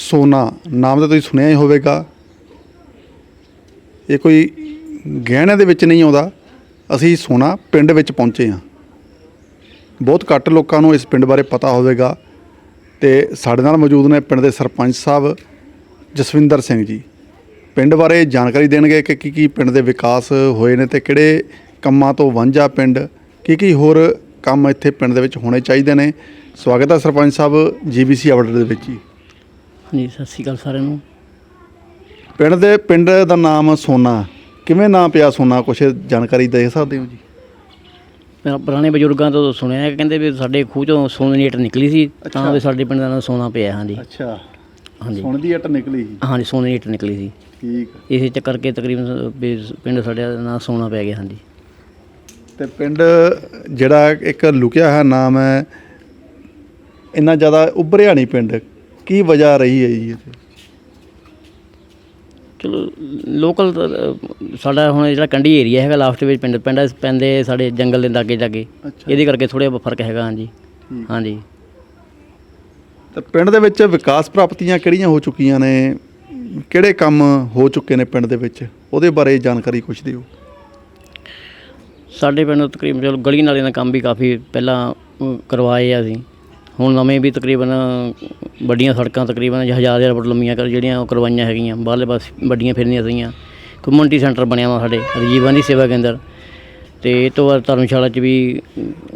ਸੋਨਾ, ਨਾਮ ਤਾਂ ਤੁਸੀਂ ਸੁਣਿਆ ਹੀ ਹੋਵੇਗਾ। ਇਹ ਕੋਈ ਗਹਿਣੇ ਦੇ ਵਿੱਚ ਨਹੀਂ ਆਉਂਦਾ। ਅਸੀਂ ਸੋਨਾ ਪਿੰਡ ਵਿੱਚ ਪਹੁੰਚੇ ਹਾਂ। ਬਹੁਤ ਘੱਟ ਲੋਕਾਂ ਨੂੰ ਇਸ ਪਿੰਡ ਬਾਰੇ ਪਤਾ ਹੋਵੇਗਾ ਤੇ ਸਾਡੇ ਨਾਲ ਮੌਜੂਦ ਨੇ ਪਿੰਡ ਦੇ ਸਰਪੰਚ ਸਾਹਿਬ ਜਸਵਿੰਦਰ ਸਿੰਘ ਜੀ। ਪਿੰਡ ਬਾਰੇ ਜਾਣਕਾਰੀ ਦੇਣਗੇ ਕਿ ਕੀ ਕੀ ਪਿੰਡ ਦੇ ਵਿਕਾਸ ਹੋਏ ਨੇ ਤੇ ਕਿਹੜੇ ਕੰਮਾਂ ਤੋਂ ਵਾਂਝਾ ਪਿੰਡ, ਕੀ ਕੀ ਹੋਰ ਕੰਮ ਇੱਥੇ ਪਿੰਡ ਦੇ ਵਿੱਚ ਹੋਣੇ ਚਾਹੀਦੇ ਨੇ। ਸਵਾਗਤ ਹੈ ਸਰਪੰਚ ਸਾਹਿਬ, ਜੀਬੀਸੀ ਅਵਾਰਡ ਦੇ ਵਿੱਚ ਜੀ। ਹਾਂਜੀ ਸਤਿ ਸ਼੍ਰੀ ਅਕਾਲ ਸਾਰਿਆਂ ਨੂੰ। ਪਿੰਡ ਦੇ ਪਿੰਡ ਦਾ ਨਾਮ ਸੋਨਾ। ਕਿਵੇਂ ਨਾਮ ਪਿਆ ਸੋਨਾ? ਕੁਛ ਜਾਣਕਾਰੀ ਦੇ ਸਕਦੇ ਹੋ ਜੀ? ਮੈਂ ਪੁਰਾਣੇ ਬਜ਼ੁਰਗਾਂ ਤੋਂ ਸੁਣਿਆ ਹੈ ਕਿ ਕਹਿੰਦੇ ਵੀ ਸਾਡੇ ਖੂਹ ਚੋਂ ਸੋਨੇ ਦੀ ਇੱਟ ਨਿਕਲੀ ਸੀ। ਤਾਂ ਵੀ ਸਾਡੇ ਪਿੰਡ ਦਾ ਨਾਮ ਸੋਨਾ ਪਿਆ ਹਾਂਜੀ। ਅੱਛਾ। ਹਾਂਜੀ। ਸੋਨੇ ਦੀ ਇੱਟ ਨਿਕਲੀ ਸੀ? ਹਾਂਜੀ ਸੋਨੇ ਦੀ ਇੱਟ ਨਿਕਲੀ ਸੀ। ਠੀਕ। ਇਸੇ ਚੱਕਰ ਕੇ ਤਕਰੀਬਨ ਵੀ ਪਿੰਡ ਸਾਡੇ ਦਾ ਨਾਮ ਸੋਨਾ ਪੈ ਗਿਆ ਹਾਂਜੀ। ਤੇ ਪਿੰਡ ਜਿਹੜਾ ਇੱਕ ਲੁਕਿਆ ਹੋਇਆ ਨਾਮ ਹੈ ਇੰਨਾ ਜ਼ਿਆਦਾ ਉੱਭਰਿਆ ਨਹੀਂ ਪਿੰਡ। ਕੀ ਵਜ੍ਹਾ ਰਹੀ ਹੈ ਜੀ ਇਹਦੇ ਚਲੋ ਲੋਕਲ ਸਾਡਾ ਹੁਣ ਜਿਹੜਾ ਕੰਢੀ ਏਰੀਆ ਹੈਗਾ ਲਾਸਟ ਵਿੱਚ ਪਿੰਡ ਪਿੰਡ ਪੈਂਦੇ ਸਾਡੇ ਜੰਗਲ ਦੇ ਲਾਗੇ ਜਾਗੇ। ਅੱਛਾ। ਇਹਦੇ ਕਰਕੇ ਥੋੜ੍ਹਾ ਫ਼ਰਕ ਹੈਗਾ ਹਾਂਜੀ। ਠੀਕ। ਹਾਂਜੀ। ਤੇ ਪਿੰਡ ਦੇ ਵਿੱਚ ਵਿਕਾਸ ਪ੍ਰਾਪਤੀਆਂ ਕਿਹੜੀਆਂ ਹੋ ਚੁੱਕੀਆਂ ਨੇ? ਕਿਹੜੇ ਕੰਮ ਹੋ ਚੁੱਕੇ ਨੇ ਪਿੰਡ ਦੇ ਵਿੱਚ? ਉਹਦੇ ਬਾਰੇ ਜਾਣਕਾਰੀ ਕੁਛ ਦਿਓ। ਸਾਡੇ ਪਿੰਡ ਤਕਰੀਬਨ ਚਲੋ ਗਲੀ ਨਾਲੇ ਦਾ ਕੰਮ ਵੀ ਕਾਫੀ ਪਹਿਲਾਂ ਕਰਵਾਏ ਆ ਅਸੀਂ। ਹੁਣ ਨਵੇਂ ਵੀ ਤਕਰੀਬਨ ਵੱਡੀਆਂ ਸੜਕਾਂ ਤਕਰੀਬਨ ਹਜ਼ਾਰ ਹਜ਼ਾਰ ਫੁੱਟ ਲੰਮੀਆਂ ਕਰ ਜਿਹੜੀਆਂ ਉਹ ਕਰਵਾਈਆਂ ਹੈਗੀਆਂ। ਬਾਹਰਲੇ ਪਾਸ ਵੱਡੀਆਂ ਫਿਰਨੀਆਂ ਸੀਗੀਆਂ। ਕਮਿਊਨਿਟੀ ਸੈਂਟਰ ਬਣਿਆ ਵਾ ਸਾਡੇ ਰਜੀਵਾਂ ਦੀ ਸੇਵਾ ਕੇਂਦਰ। ਤੇ ਇਹ ਤੋਂ ਬਾਅਦ ਧਰਮਸ਼ਾਲਾ 'ਚ ਵੀ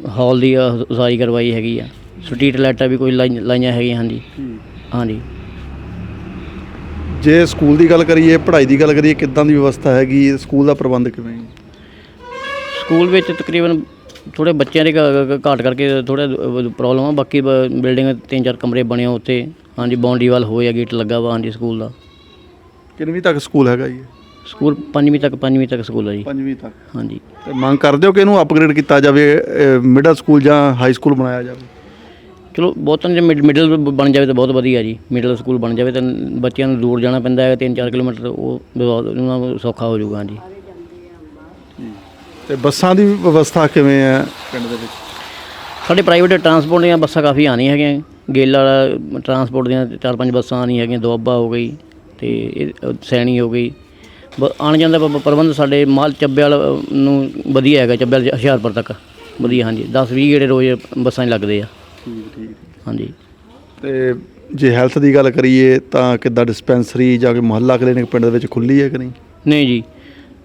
ਹਾਲ ਦੀ ਉਸਾਰੀ ਕਰਵਾਈ ਹੈਗੀ ਆ। ਸਟਰੀਟ ਲਾਈਟਾਂ ਵੀ ਕੋਈ ਲਾਈ- ਲਾਈਆਂ ਹੈਗੀਆਂ ਹਾਂਜੀ। ਹਾਂਜੀ। ਜੇ ਸਕੂਲ ਦੀ ਗੱਲ ਕਰੀਏ ਪੜ੍ਹਾਈ ਦੀ ਗੱਲ ਕਰੀਏ ਕਿੱਦਾਂ ਦੀ ਵਿਵਸਥਾ ਹੈਗੀ? ਸਕੂਲ ਦਾ ਪ੍ਰਬੰਧ ਕਿਵੇਂ ਹੈ? ਸਕੂਲ ਵਿੱਚ ਤਕਰੀਬਨ ਥੋੜੇ ਬੱਚਿਆਂ ਦੇ ਘ- ਘ- ਘਾਟ ਕਰਕੇ ਥੋੜਾ ਪ੍ਰੋਬਲਮ ਆ। ਬਾਕੀ ਬ- ਬਿਲਡਿੰਗ ਤਿੰਨ ਚਾਰ ਕਮਰੇ ਬਣੇ ਆ ਉੱਥੇ। ਹਾਂਜੀ ਬਾਉਂਡਰੀ ਵਾਲ ਹੋਇਆ ਗੇਟ ਲੱਗਾ ਵਾ ਹਾਂਜੀ ਸਕੂਲ ਦਾ। ਕਿੰਨਵੀਂ ਤੱਕ ਸਕੂਲ ਹੈਗਾ ਜੀ? ਸਕੂਲ ਪੰਜਵੀਂ ਤੱਕ ਪੰਜਵੀਂ ਤੱਕ ਸਕੂਲ ਹੈ ਜੀ। ਪੰਜਵੀਂ ਤੱਕ। ਹਾਂਜੀ। ਤੇ ਮੰਗ ਕਰਦੇ ਹੋ ਕਿ ਇਹਨੂੰ ਅਪਗ੍ਰੇਡ ਕੀਤਾ ਜਾਵੇ ਮਿਡਲ ਸਕੂਲ ਜਾਂ ਹਾਈ ਸਕੂਲ ਬਣਾਇਆ ਜਾਵੇ? ਚਲੋ ਬਹੁਤਾਂ ਜੇ ਮਿਡਲ ਬਣ ਜਾਵੇ ਤਾਂ ਬਹੁਤ ਵਧੀਆ ਜੀ। ਮਿਡਲ ਸਕੂਲ ਬਣ ਜਾਵੇ ਤਾਂ ਬੱਚਿਆਂ ਨੂੰ ਦੂਰ ਜਾਣਾ ਪੈਂਦਾ ਹੈ 3-4 ਕਿਲੋਮੀਟਰ ਉਹ ਬਹੁਤ ਉਹਨਾਂ ਨੂੰ ਸੌਖਾ ਹੋ ਜਾਊਗਾ ਹਾਂਜੀ। ਤੇ ਬੱਸਾਂ ਦੀ ਵਿਵਸਥਾ ਕਿਵੇਂ ਹੈ ਪਿੰਡ ਦੇ ਵਿੱਚ? ਸਾਡੇ ਪ੍ਰਾਈਵੇਟ ਟਰਾਂਸਪੋਰਟ ਦੀਆਂ ਬੱਸਾਂ ਕਾਫੀ ਆਉਂਦੀਆਂ ਹੈਗੀਆਂ। ਗੇਲ ਵਾਲਾ ਟਰਾਂਸਪੋਰਟ ਦੀਆਂ ਚਾਰ ਪੰਜ ਬੱਸਾਂ ਆਉਂਦੀਆਂ ਹੈਗੀਆਂ। ਦੁਆਬਾ ਹੋ ਗਈ ਤੇ ਸੈਣੀ ਹੋ ਗਈ। ਬ- ਆਉਣ ਜਾਣ ਦਾ ਪ- ਪ੍ਰਬੰਧ ਸਾਡੇ ਮਾਲ ਚੱਬੇ ਵਾਲ ਨੂੰ ਵਧੀਆ ਹੈਗਾ ਚੱਬੇ ਵਾਲ ਹੁਸ਼ਿਆਰਪੁਰ ਤੱਕ। ਵਧੀਆ ਹਾਂਜੀ। 10 20 ਗੇੜੇ ਰੋਜ਼ ਬੱਸਾਂ 'ਚ ਲੱਗਦੇ ਆ। ਠੀਕ ਠੀਕ। ਹਾਂਜੀ। ਤੇ ਜੇ ਹੈਲਥ ਦੀ ਗੱਲ ਕਰੀਏ ਤਾਂ ਕਿੱਦਾਂ ਡਿਸਪੈਂਸਰੀ ਜਾਂ ਕੋਈ ਮੁਹੱਲਾ ਕਲੀਨਿਕ ਪਿੰਡ ਦੇ ਵਿੱਚ ਖੁੱਲੀ ਹੈ ਕਿ ਨਹੀਂ? ਨਹੀਂ ਜੀ।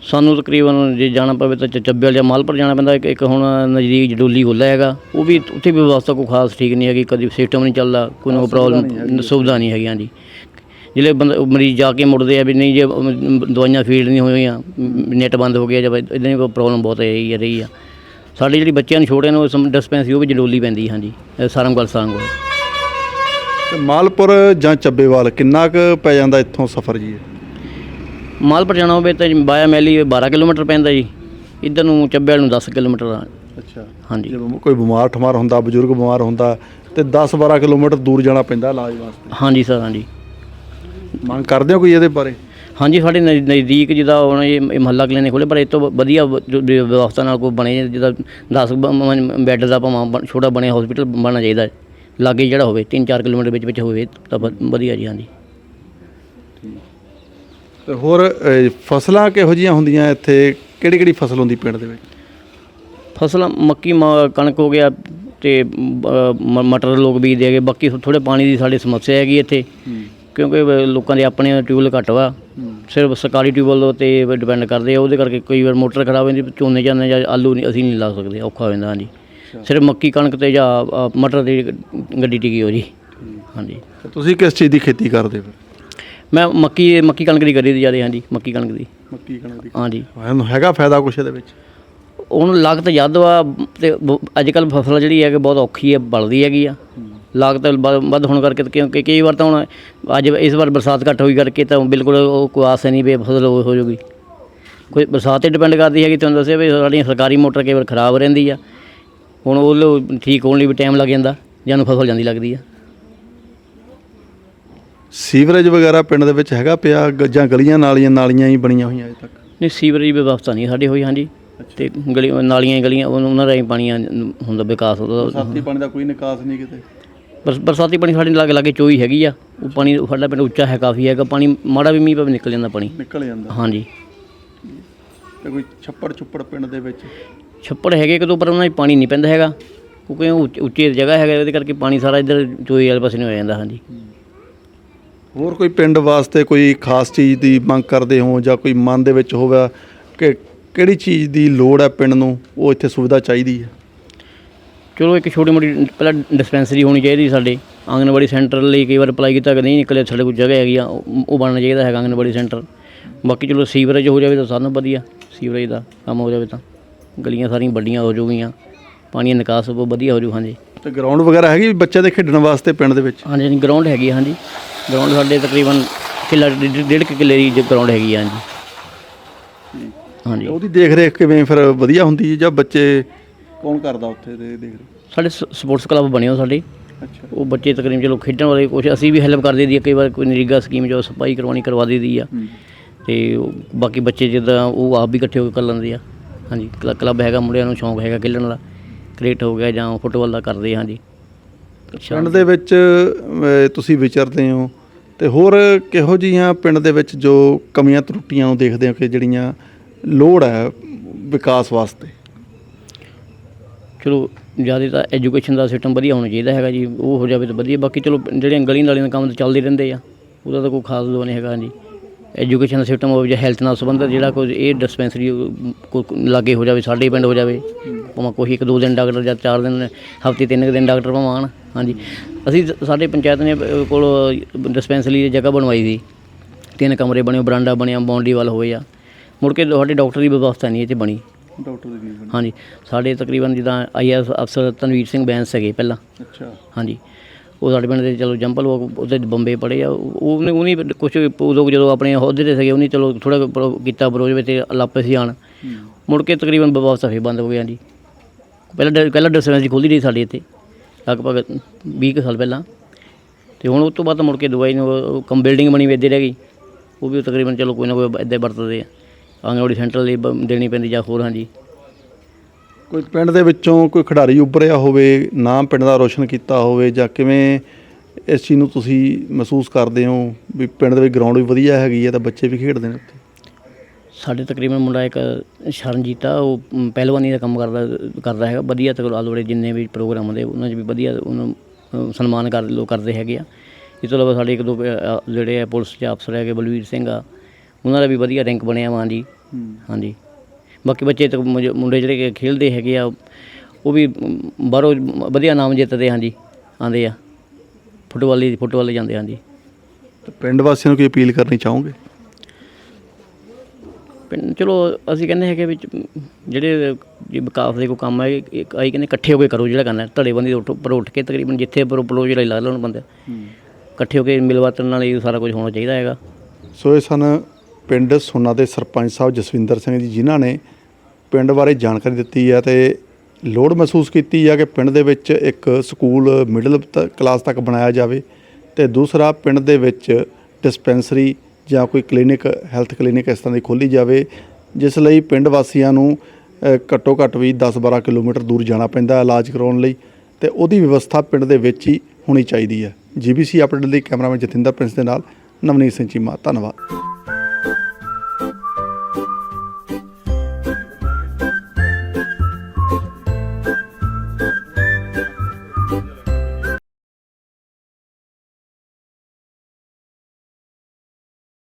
ਸਾਨੂੰ ਤਕਰੀਬਨ ਜੇ ਜਾਣਾ ਪਵੇ ਤਾਂ ਚ- ਚੱਬੇ ਵਾਲ ਜਾਂ ਮਾਲਪੁਰ ਜਾਣਾ ਪੈਂਦਾ। ਇੱਕ ਇੱਕ ਹੁਣ ਨਜ਼ਦੀਕ ਜਡੋਲੀ ਖੁੱਲ੍ਹਾ ਹੈਗਾ। ਉਹ ਵੀ ਉੱਥੇ ਵੀ ਵਿਵਸਥਾ ਕੋਈ ਖਾਸ ਠੀਕ ਨਹੀਂ ਹੈਗੀ। ਕਦੀ ਸਿਸਟਮ ਨਹੀਂ ਚੱਲਦਾ। ਕੋਈ ਨਾ ਪ੍ਰੋਬਲਮ ਸੁਵਿਧਾ ਨਹੀਂ ਹੈਗੀ ਹਾਂਜੀ। ਜਿਹੜੇ ਬੰਦੇ ਮਰੀਜ਼ ਜਾ ਕੇ ਮੁੜਦੇ ਆ ਵੀ ਨਹੀਂ ਜੇ ਦਵਾਈਆਂ ਫੀਡ ਨਹੀਂ ਹੋਈਆਂ ਨੈਟ ਬੰਦ ਹੋ ਗਿਆ ਜਾਂ ਇਦਾਂ ਦੀ ਕੋਈ ਪ੍ਰੋਬਲਮ ਬਹੁਤ ਹੈ ਰਹੀ ਆ। ਸਾਡੇ ਜਿਹੜੀ ਬੱਚਿਆਂ ਨੂੰ ਛੋਟੇ ਨੂੰ ਡਿਸਪੈਂਸਰੀ ਉਹ ਵੀ ਜਡੋਲੀ ਪੈਂਦੀ ਹੈ ਹਾਂਜੀ ਸਾਰੰਗਵਾਲ ਸਾਰੰਗਵਾਲ ਤੇ ਮਾਲਪੁਰ ਜਾਂ ਚੱਬੇਵਾਲ ਕਿੰਨਾ ਕੁ ਪੈ ਜਾਂਦਾ ਇੱਥੋਂ ਸਫ਼ਰ ਜੀ? ਮਾਲਪੁਰ ਜਾਣਾ ਹੋਵੇ ਤਾਂ ਬਾਇਆ ਮੈਲੀ 12 ਕਿਲੋਮੀਟਰ ਪੈਂਦਾ ਜੀ। ਇੱਧਰ ਨੂੰ ਚੱਬੇ ਵਾਲ ਨੂੰ 10 ਕਿਲੋਮੀਟਰ ਆ। ਅੱਛਾ। ਹਾਂਜੀ। ਜੇ ਕੋਈ ਬਿਮਾਰ ਠਮਾਰ ਹੁੰਦਾ ਬਜ਼ੁਰਗ ਬਿਮਾਰ ਹੁੰਦਾ ਤੇ 10 12 ਕਿਲੋਮੀਟਰ ਦੂਰ ਜਾਣਾ ਪੈਂਦਾ ਇਲਾਜ ਵਾਸਤੇ। ਹਾਂਜੀ ਸਰ ਹਾਂਜੀ। ਮੰਗ ਕਰਦੇ ਹੋ ਕੋਈ ਇਹਦੇ ਬਾਰੇ? ਹਾਂਜੀ ਸਾਡੇ ਨਜ਼- ਨਜ਼ਦੀਕ ਜਿਹਦਾ ਹੁਣ ਇਹ ਮਹੱਲਾ ਕਲੀਨਿਕ ਖੋਲੇ ਪਰ ਇਹ ਤੋਂ ਵਧੀਆ ਵ- ਜੋ ਦੀ ਵਿਵਸਥਾ ਨਾਲ ਕੋਈ ਬਣੇ ਜਿਹਦਾ 10 ਬੈੱਡ ਦਾ ਭਾਵੇਂ ਬਣ- ਛੋਟਾ ਬਣਿਆ ਹਸਪੀਟਲ ਬਣਨਾ ਚਾਹੀਦਾ ਹੈ। ਲਾਗੇ ਜਿਹੜਾ ਹੋਵੇ 3-4 ਕਿਲੋਮੀਟਰ ਵਿੱਚ ਵਿੱਚ ਹੋਵੇ ਤਾਂ ਵ- ਵਧੀਆ ਜੀ ਹਾਂਜੀ। ਤੇ ਹੋਰ ਅਹ, ਫਸਲਾਂ ਕਿਹੋ ਜੀਆਂ ਹੁੰਦੀਆਂ ਇੱਥੇ? ਕਿਹੜੀ ਕਿਹੜੀ ਫਸਲ ਹੁੰਦੀ ਪਿੰਡ ਦੇ ਵਿੱਚ? ਫਸਲਾਂ ਮੱਕੀ ਮ- ਕਣਕ ਹੋ ਗਿਆ ਤੇ ਅ, ਮ- ਮਟਰ ਲੋਕ ਬੀਜਦੇ ਹੈਗੇ। ਬਾਕੀ ਥੋੜੇ ਪਾਣੀ ਦੀ ਸਾਡੀ ਸਮੱਸਿਆ ਹੈਗੀ ਇੱਥੇ। ਕਿਉਂਕਿ ਲੋਕਾਂ ਦੇ ਆਪਣੇ ਟਿਊਬਲ ਘੱਟ ਵਾ। ਸਿਰਫ ਸਰਕਾਰੀ ਟਿਊਬਲ ਤੇ ਡਿਪੈਂਡ ਕਰਦੇ ਆ। ਉਹਦੇ ਕਰਕੇ ਕਈ ਵਾਰ ਮੋਟਰ ਖਰਾਬ ਹੋ ਜਾਂਦੀ ਝੋਨੇ ਜਾਂਦੇ ਜਾਂ ਆਲੂ ਨਹੀਂ ਅਸੀਂ ਨਹੀਂ ਲਾ ਸਕਦੇ। ਔਖਾ ਹੋ ਜਾਂਦਾ ਹਾਂਜੀ। ਸਿਰਫ ਮੱਕੀ ਕਣਕ ਤੇ ਜਾਂ ਅ, ਮਟਰ ਦੀ ਗੱਡੀ ਟਿਕੀ ਹੋ ਜੀ। ਹਾਂਜੀ। ਤੇ ਤੁਸੀਂ ਕਿਸ ਚੀਜ਼ ਦੀ ਖੇਤੀ ਕਰਦੇ ਫਿਰ? ਮੈਂ ਮੱਕੀ ਮੱਕੀ ਕਣਕ ਦੀ ਕਰੀ ਦੀ ਜ਼ਿਆਦਾ ਹਾਂਜੀ ਮੱਕੀ ਕਣਕ ਦੀ। ਮੱਕੀ ਕਣਕ ਦੀ। ਹਾਂਜੀ। ਇਹਨੂੰ ਹੈਗਾ ਫਾਇਦਾ ਕੁਛ ਇਹਦੇ ਵਿੱਚ? ਉਹਨੂੰ ਲਾਗਤ ਜ਼ਿਆਦਾ ਵਾ ਤੇ ਅੱਜ ਕੱਲ ਫਸਲ ਜਿਹੜੀ ਹੈ ਕਿ ਬਹੁਤ ਔਖੀ ਹੈ ਬਲਦੀ ਹੈਗੀ ਆ। ਲਾਗਤ ਵ- ਵੱਧ ਹੋਣ ਕਰਕੇ ਤੇ ਕਿਉਂਕਿ ਕਈ ਵਾਰ ਤਾਂ ਹੁਣ ਅੱਜ ਇਸ ਵਾਰ ਬਰਸਾਤ ਘੱਟ ਹੋਈ ਕਰਕੇ ਤਾਂ ਬਿਲਕੁਲ ਉਹ ਕੋਈ ਆਸ ਹੀ ਨਹੀਂ ਵੀ ਫਸਲ ਹੋ ਹੋ ਜਾਊਗੀ ਕੋਈ ਬਰਸਾਤ ਤੇ ਡਿਪੈਂਡ ਕਰਦੀ ਹੈਗੀ ਤੁਹਾਨੂੰ ਦੱਸਿਆ ਵੀ ਸਾਡੀਆਂ ਸਰਕਾਰੀ ਮੋਟਰ ਕਈ ਵਾਰ ਖਰਾਬ ਰਹਿੰਦੀ ਆ। ਹੁਣ ਉਹ ਲੋ ਠੀਕ ਹੋਣ ਲਈ ਵੀ ਟਾਈਮ ਲੱਗ ਜਾਂਦਾ ਜਾਂ ਨੂੰ ਫਸਲ ਜਾਂਦੀ ਲੱਗਦੀ ਆ। ਸੀਵਰੇਜ ਵਗੈਰਾ ਪਿੰਡ ਦੇ ਵਿੱਚ ਹੈਗਾ ਪਿਆ ਗ- ਜਾਂ ਗਲੀਆਂ ਨਾਲੀਆਂ ਨਾਲੀਆਂ ਹੀ ਬਣੀਆਂ ਹੋਈਆਂ ਅਜੇ ਤੱਕ? ਨਹੀਂ ਸੀਵਰੇਜ ਦੀ ਵਿਵਸਥਾ ਨਹੀਂ ਸਾਡੇ ਹੋਈ ਹਾਂਜੀ। ਤੇ ਗਲੀ ਨਾਲੀਆਂ ਗਲੀਆਂ ਉਹਨਾਂ ਉਹਨਾਂ ਰਾਹੀਂ ਪਾਣੀ ਆ- ਹੁੰਦਾ ਵਿਕਾਸ ਉਹਦਾ। ਸਾਥੀ ਪਾਣੀ ਦਾ ਕੋਈ ਨਿਕਾਸ ਨਹੀਂ ਕਿਤੇ? ਬਸ ਬਰਸਾਤੀ ਪਾਣੀ ਸਾਡੇ ਲਾਗੇ ਲਾਗੇ ਚੋਈ ਹੈਗੀ ਆ। ਉਹ ਪਾਣੀ ਸਾਡਾ ਪਿੰਡ ਉੱਚਾ ਹੈ ਕਾਫੀ ਹੈਗਾ। ਪਾਣੀ ਮਾੜਾ ਵੀ ਮੀਂਹ ਪਵੇ ਨਿਕਲ ਜਾਂਦਾ ਪਾਣੀ। ਨਿਕਲ ਜਾਂਦਾ। ਹਾਂਜੀ। ਤੇ ਕੋਈ ਛੱਪੜ ਛੁੱਪੜ ਪਿੰਡ ਦੇ ਵਿੱਚ? ਛੱਪੜ ਹੈਗੇ ਕਿਤੋਂ ਪਰ ਉਹਨਾਂ 'ਚ ਪਾਣੀ ਨਹੀਂ ਪੈਂਦਾ ਹੈਗਾ। ਕਿਉਂਕਿ ਉਹ ਉੱਚ- ਉੱਚੀ ਜਗ੍ਹਾ ਹੈਗਾ ਉਹਦੇ ਕਰਕੇ ਪਾਣੀ ਸਾਰਾ ਇੱਧਰ ਚੋਈ ਵਾਲੇ ਪਾਸੇ ਨੂੰ ਹੋ ਜਾਂਦਾ ਹਾਂਜੀ। ਹੋਰ ਕੋਈ ਪਿੰਡ ਵਾਸਤੇ ਕੋਈ ਖਾਸ ਚੀਜ਼ ਦੀ ਮੰਗ ਕਰਦੇ ਹੋ ਜਾਂ ਕੋਈ ਮਨ ਦੇ ਵਿੱਚ ਹੋਵੇ ਕਿ ਕਿਹੜੀ ਚੀਜ਼ ਦੀ ਲੋੜ ਹੈ ਪਿੰਡ ਨੂੰ ਉਹ ਇੱਥੇ ਸੁਵਿਧਾ ਚਾਹੀਦੀ ਹੈ? ਚਲੋ ਇੱਕ ਛੋਟੀ ਮੋਟੀ ਪਹਿਲਾਂ ਡਿਸਪੈਂਸਰੀ ਹੋਣੀ ਚਾਹੀਦੀ ਸਾਡੇ। ਆਂਗਨਵਾੜੀ ਸੈਂਟਰ ਲਈ ਕਈ ਵਾਰ ਅਪਲਾਈ ਕੀਤਾ ਕਿ ਨਹੀਂ ਨਿਕਲਿਆ ਸਾਡੇ ਕੋਲ ਜਗ੍ਹਾ ਹੈਗੀ ਆ ਉਹ ਉਹ ਬਣਨਾ ਚਾਹੀਦਾ ਹੈਗਾ ਆਂਗਨਵਾੜੀ ਸੈਂਟਰ। ਬਾਕੀ ਚਲੋ ਸੀਵਰੇਜ ਹੋ ਜਾਵੇ ਤਾਂ ਸਾਨੂੰ ਵਧੀਆ ਸੀਵਰੇਜ ਦਾ ਕੰਮ ਹੋ ਜਾਵੇ ਤਾਂ। ਗਲੀਆਂ ਸਾਰੀਆਂ ਵੱਡੀਆਂ ਹੋ ਜਾਊਗੀਆਂ ਪਾਣੀ ਦਾ ਨਿਕਾਸ ਬਹੁਤ ਵਧੀਆ ਹੋ ਜਾਊ ਹਾਂਜੀ। ਤੇ ਗਰਾਊਂਡ ਵਗੈਰਾ ਹੈਗੀ ਬੱਚਿਆਂ ਦੇ ਖੇਡਣ ਵਾਸਤੇ ਪਿੰਡ ਦੇ ਵਿੱਚ? ਹਾਂਜੀ ਗਰਾਊਂਡ ਹੈਗੀ ਹਾਂਜੀ। ਗਰਾਊਂਡ ਸਾਡੇ ਤਕਰੀਬਨ ਕਿੱਲਾ ਡੇਢ ਡੇਢ ਕੁ ਕਿੱਲੇ ਦੀ ਗਰਾਊਂਡ ਹੈਗੀ ਆ ਹਾਂਜੀ। ਹਾਂਜੀ। ਉਹਦੀ ਦੇਖ ਰੇਖ ਕਿਵੇਂ ਫਿਰ ਵਧੀਆ ਹੁੰਦੀ ਹੈ ਜਾਂ ਬੱਚੇ ਕੌਣ ਕਰਦਾ ਉੱਥੇ ਦੇ ਦੇਖ ਰੇਖ? ਸਾਡੇ ਸਪੋਰਟਸ ਕਲੱਬ ਬਣੇ ਹੋ ਸਾਡੇ। ਅੱਛਾ। ਉਹ ਬੱਚੇ ਤਕਰੀਬਨ ਚਲੋ ਖੇਡਣ ਵਾਲੇ ਕੁਛ ਅਸੀਂ ਵੀ ਹੈਲਪ ਕਰ ਦਈਦੀ ਆ ਕਈ ਵਾਰ ਕੋਈ ਨਰੇਗਾ ਸਕੀਮ ਜੋ ਸਫ਼ਾਈ ਕਰਵਾਉਣੀ ਕਰਵਾ ਦਈਦੀ ਆ। ਤੇ ਉਹ ਬਾਕੀ ਬੱਚੇ ਜਿੱਦਾਂ ਉਹ ਆਪ ਵੀ ਇਕੱਠੇ ਹੋ ਕੇ ਕਰ ਲੈਂਦੇ ਆ। ਹਾਂਜੀ ਕਲ- ਕਲੱਬ ਹੈਗਾ ਮੁੰਡਿਆਂ ਨੂੰ ਸ਼ੌਂਕ ਹੈਗਾ ਖੇਡਣ ਦਾ ਕ੍ਰਿਕਟ ਹੋ ਗਿਆ ਜਾਂ ਫੁੱਟਬਾਲ ਦਾ ਕਰਦੇ ਆ ਹਾਂਜੀ। ਪਿੰਡ ਦੇ ਵਿੱਚ ਅਹ, ਤੁਸੀਂ ਵਿਚਰਦੇ ਹੋ। ਤੇ ਹੋਰ ਕਿਹੋ ਜਿਹੀਆਂ ਪਿੰਡ ਦੇ ਵਿੱਚ ਜੋ ਕਮੀਆਂ ਤਰੁੱਟੀਆਂ ਨੂੰ ਦੇਖਦੇ ਹੋ ਕਿ ਜਿਹੜੀਆਂ ਲੋੜ ਹੈ ਵਿਕਾਸ ਵਾਸਤੇ? ਚਲੋ, ਜ਼ਿਆਦਾ ਤਾਂ ਐਜੂਕੇਸ਼ਨ ਦਾ ਸਿਸਟਮ ਵਧੀਆ ਹੋਣਾ ਚਾਹੀਦਾ ਹੈਗਾ ਜੀ, ਉਹ ਹੋ ਜਾਵੇ ਤਾਂ ਵਧੀਆ, ਬਾਕੀ ਚਲੋ, ਜਿਹੜੀਆਂ ਗਲੀ ਨਾਲੀਆਂ ਦਾ ਕੰਮ ਤਾਂ ਚੱਲਦੇ ਰਹਿੰਦੇ ਆ, ਉਹਦਾ ਤਾਂ ਕੋਈ ਖਾਸ ਦੋ ਨਹੀਂ ਹੈਗਾ ਜੀ। ਐਜੂਕੇਸ਼ਨ ਦਾ ਸਿਸਟਮ ਹੋਵੇ ਜਾਂ ਹੈਲਥ ਨਾਲ ਸੰਬੰਧਿਤ ਜਿਹੜਾ ਕੋਈ ਇਹ ਡਿਸਪੈਂਸਰੀ ਲਾਗੇ ਹੋ ਜਾਵੇ ਸਾਡੇ ਪਿੰਡ ਹੋ ਜਾਵੇ। ਭਾਵੇਂ ਕੋਈ ਇੱਕ ਦੋ ਦਿਨ ਡਾਕਟਰ ਜਾਂ ਚਾਰ ਦਿਨ ਹਫ਼ਤੇ ਤਿੰਨ ਕੁ ਦਿਨ ਡਾਕਟਰ ਭਾਵੇਂ ਆਉਣ ਹਾਂਜੀ। ਅਸੀਂ ਸਾਡੇ ਪੰਚਾਇਤ ਨੇ ਕੋਲ ਡਿਸਪੈਂਸਰੀ ਦੀ ਜਗ੍ਹਾ ਬਣਵਾਈ ਸੀ। ਤਿੰਨ ਕਮਰੇ ਬਣੇ ਬਰਾਂਡਾ ਬਣਿਆ ਬਾਉਂਡਰੀ ਵਾਲ ਹੋਏ ਆ। ਮੁੜ ਕੇ ਸਾਡੇ ਡਾਕਟਰ ਦੀ ਵਿਵਸਥਾ ਨਹੀਂ 'ਚ ਬਣੀ। ਡਾਕਟਰ ਦੀ ਹਾਂਜੀ। ਸਾਡੇ ਤਕਰੀਬਨ ਜਿੱਦਾਂ ਆਈਐਸ ਅਫਸਰ ਤਨਵੀਰ ਸਿੰਘ ਬੈਂਸ ਹੈਗੇ ਪਹਿਲਾਂ। ਅੱਛਾ। ਹਾਂਜੀ। ਉਹ ਸਾਡੇ ਪਿੰਡ ਦੇ ਚਲੋ ਜੰਪਲ ਉਹ ਉਹਦੇ ਬੰਬੇ ਪੜੇ ਆ ਉਹ- ਉਹਨੇ ਉਹਨੇ ਕੁਝ ਉਦੋਂ ਜਦੋਂ ਆਪਣੇ ਅਹੁਦੇ ਤੇ ਸੀਗੇ ਉਹਨੇ ਚਲੋ ਥੋੜਾ ਕੀਤਾ ਬਰੋਜ ਵਿੱਚ ਲਾਪੇ ਸੀ ਆਣ। ਮੁੜ ਕੇ ਤਕਰੀਬਨ ਵਿਵਸਥਾ ਫੇਰ ਬੰਦ ਹੋ ਗਿਆ ਜੀ ਪਹਿਲਾਂ ਪਹਿਲਾਂ ਡਿਸਪੈਂਸਰੀ ਖੁੱਲ੍ਹੀ ਰਹੀ ਸਾਡੇ ਇੱਥੇ ਲਗਭਗ 20 ਕੁ ਸਾਲ ਪਹਿਲਾਂ। ਤੇ ਹੁਣ ਉਸ ਤੋਂ ਬਾਅਦ ਮੁੜ ਕੇ ਦਵਾਈ ਨੂੰ ਕੰਮ ਬਿਲਡਿੰਗ ਬਣੀ ਵੇਦੇ ਰਹਿ ਗਈ। ਉਹ ਵੀ ਤਕਰੀਬਨ ਚਲੋ ਕੋਈ ਨਾ ਕੋਈ ਇੱਦਾਂ ਵਰਤਦੇ ਆ। ਆਂਗਣਵਾੜੀ ਸੈਂਟਰ ਲਈ ਦੇਣੀ ਪੈਂਦੀ ਜਾਂ ਹੋਰ ਹਾਂਜੀ। ਕੋਈ ਪਿੰਡ ਦੇ ਵਿੱਚੋਂ ਕੋਈ ਖਿਡਾਰੀ ਉੱਭਰਿਆ ਹੋਵੇ ਨਾਮ ਪਿੰਡ ਦਾ ਰੋਸ਼ਨ ਕੀਤਾ ਹੋਵੇ ਜਾਂ ਕਿਵੇਂ ਇਸ ਚੀਜ਼ ਨੂੰ ਤੁਸੀਂ ਮਹਿਸੂਸ ਕਰਦੇ ਹੋ ਵੀ ਪਿੰਡ ਦੇ ਵਿੱਚ ਗਰਾਊਂਡ ਵੀ ਵਧੀਆ ਹੈਗੀ ਹੈ ਤਾਂ ਬੱਚੇ ਵੀ ਖੇਡਦੇ ਨੇ ਉੱਥੇ? ਸਾਡੇ ਤਕਰੀਬਨ ਮੁੰਡਾ ਇੱਕ ਸ਼ਰਨਜੀਤ ਆ ਉਹ ਪਹਿਲਵਾਨੀ ਦਾ ਕੰਮ ਕਰਦਾ ਕਰਦਾ ਹੈਗਾ ਵਧੀਆ ਤਕ ਆਲੋੜੇ ਜਿੰਨੇ ਵੀ ਪ੍ਰੋਗਰਾਮ ਹੁੰਦੇ ਉਹਨਾਂ 'ਚ ਵੀ ਵਧੀਆ ਉਹਨੂੰ ਸਨਮਾਨ ਕਰ ਲੋਕ ਕਰਦੇ ਹੈਗੇ ਆ। ਇਸ ਤੋਂ ਇਲਾਵਾ ਸਾਡੇ ਇੱਕ ਦੋ ਜਿਹੜੇ ਆ ਪੁਲਿਸ ਦੇ ਅਫਸਰ ਹੈਗੇ ਬਲਵੀਰ ਸਿੰਘ ਆ ਉਹਨਾਂ ਦਾ ਵੀ ਵਧੀਆ ਰੈਂਕ ਬਣਿਆ ਵਾ ਜੀ ਹਾਂਜੀ। ਬਾਕੀ ਬੱਚੇ ਤੇ ਮੁੰਡੇ ਮੁੰਡੇ ਜਿਹੜੇ ਕਿ ਖੇਡਦੇ ਹੈਗੇ ਆ ਉਹ ਵੀ ਬਾਹਰੋਂ ਵਧੀਆ ਨਾਮ ਜਿੱਤਦੇ ਹਾਂਜੀ ਆਂਦੇ ਆ। ਫੁੱਟਬਾਲ ਲਈ ਫੁੱਟਬਾਲ ਲਈ ਜਾਂਦੇ ਹਾਂਜੀ। ਤੇ ਪਿੰਡ ਵਾਸੀਆਂ ਨੂੰ ਕੀ ਅਪੀਲ ਕਰਨੀ ਚਾਹੋਗੇ? ਪਿੰਡ ਚਲੋ ਅਸੀਂ ਕਹਿੰਦੇ ਹੈਗੇ ਵਿੱਚ ਜਿਹੜੇ ਜੇ ਵਿਕਾਸ ਦੇ ਕੋਈ ਕੰਮ ਹੈ ਇੱਕ ਆਈ ਕਹਿੰਦੇ ਇਕੱਠੇ ਹੋ ਕੇ ਕਰੋ ਜਿਹੜਾ ਕਰਨਾ ਧੜੇਬੰਦੀ ਤੋਂ ਉੱਠ- ਉੱਪਰ ਉੱਠ ਕੇ ਤਕਰੀਬਨ ਜਿੱਥੇ ਪ੍ਰੋਪੋਜ਼ ਲਈ ਲਾ ਲੈਣ ਬੰਦੇ। ਇਕੱਠੇ ਹੋ ਕੇ ਮਿਲਵਰਤਨ ਨਾਲ ਇਹ ਸਾਰਾ ਕੁਝ ਹੋਣਾ ਚਾਹੀਦਾ ਹੈਗਾ। ਸੋ ਇਹ ਸਨ ਪਿੰਡ ਸੁਨਾ ਦੇ ਸਰਪੰਚ ਸਾਹਿਬ ਜਸਵਿੰਦਰ ਸਿੰਘ ਜੀ, ਜਿਨ੍ਹਾਂ ਨੇ ਪਿੰਡ ਬਾਰੇ ਜਾਣਕਾਰੀ ਦਿੱਤੀ ਹੈ ਤੇ ਲੋੜ ਮਹਿਸੂਸ ਕੀਤੀ ਹੈ ਕਿ ਪਿੰਡ ਦੇ ਵਿੱਚ ਇੱਕ ਸਕੂਲ ਮਿਡਲ ਕਲਾਸ ਤੱਕ ਬਣਾਇਆ ਜਾਵੇ ਤੇ ਦੂਸਰਾ ਪਿੰਡ ਦੇ ਵਿੱਚ ਡਿਸਪੈਂਸਰੀ ਜਾਂ ਕੋਈ ਕਲੀਨਿਕ, ਹੈਲਥ ਕਲੀਨਿਕ ਇਸ ਤਰ੍ਹਾਂ ਦੀ ਖੋਲ੍ਹੀ ਜਾਵੇ, ਜਿਸ ਲਈ ਪਿੰਡ ਵਾਸੀਆਂ ਨੂੰ ਘੱਟੋ ਘੱਟ ਵੀ 10-12 ਕਿਲੋਮੀਟਰ ਦੂਰ ਜਾਣਾ ਪੈਂਦਾ ਇਲਾਜ ਕਰਾਉਣ ਲਈ ਤੇ ਉਹਦੀ ਵਿਵਸਥਾ ਪਿੰਡ ਦੇ ਵਿੱਚ ਹੀ ਹੋਣੀ ਚਾਹੀਦੀ ਹੈ। ਜੀਬੀਸੀ ਅਪਡੇਟ ਲਈ ਕੈਮਰਾਮੈਨ ਜਤਿੰਦਰ ਪ੍ਰਿੰਸ ਦੇ ਨਾਲ ਨਵਨੀਤ ਸਿੰਘ ਚੀਮਾ, ਧੰਨਵਾਦ।